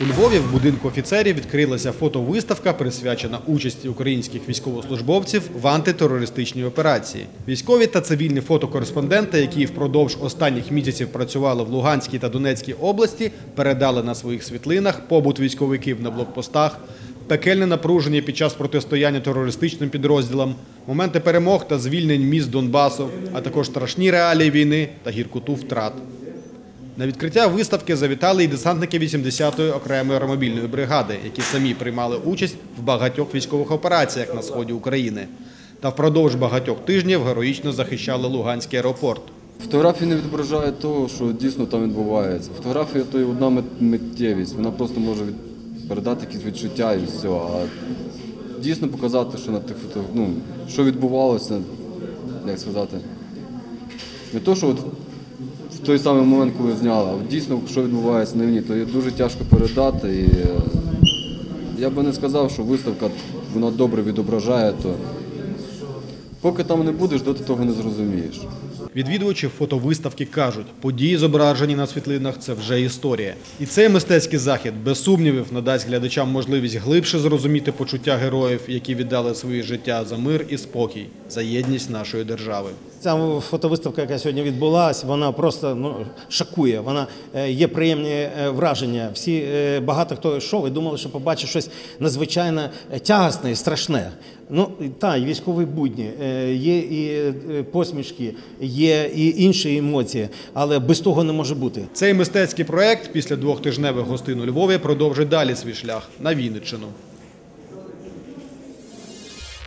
У Львові в будинку офіцерів відкрилася фотовиставка, присвячена участі українських військовослужбовців в антитерористичній операції. Військові та цивільні фотокореспонденти, які впродовж останніх місяців працювали в Луганській та Донецькій області, передали на своїх світлинах побут військовиків на блокпостах, пекельне напруження під час протистояння терористичним підрозділам, моменти перемог та звільнень міст Донбасу, а також страшні реалії війни та гіркоту втрат. На відкриття виставки завітали і десантники 80-ї окремої аеромобільної бригади, які самі приймали участь в багатьох військових операціях на сході України. Та впродовж багатьох тижнів героїчно захищали Луганський аеропорт. Фотографії не відображають того, що дійсно там відбувається. Фотографія то є одна миттєвість, вона просто може передати якісь відчуття і все. А дійсно показати, що на тих фото, ну, що відбувалося, як сказати. Не то, що от в той самий момент, коли зняли, дійсно, що відбувається війні, то дуже тяжко передати. І е, я би не сказав, що виставка вона добре відображає то. Поки там не будеш, доти того не зрозумієш. Відвідувачі фотовиставки кажуть, події, зображені на світлинах, це вже історія. І цей мистецький захід, без сумнівів, надасть глядачам можливість глибше зрозуміти почуття героїв, які віддали своє життя за мир і спокій, за єдність нашої держави. Ця фотовиставка, яка сьогодні відбулася, вона просто ну, шокує. Вона е, є приємні е, враження. Всі е, багато хто йшов і думали, що побачить щось надзвичайно тягасне і страшне. Ну та і військові будні, є і посмішки, є і інші емоції, але без того не може бути. Цей мистецький проект після двохтижневих гостин у Львові продовжить далі свій шлях на Вінниччину.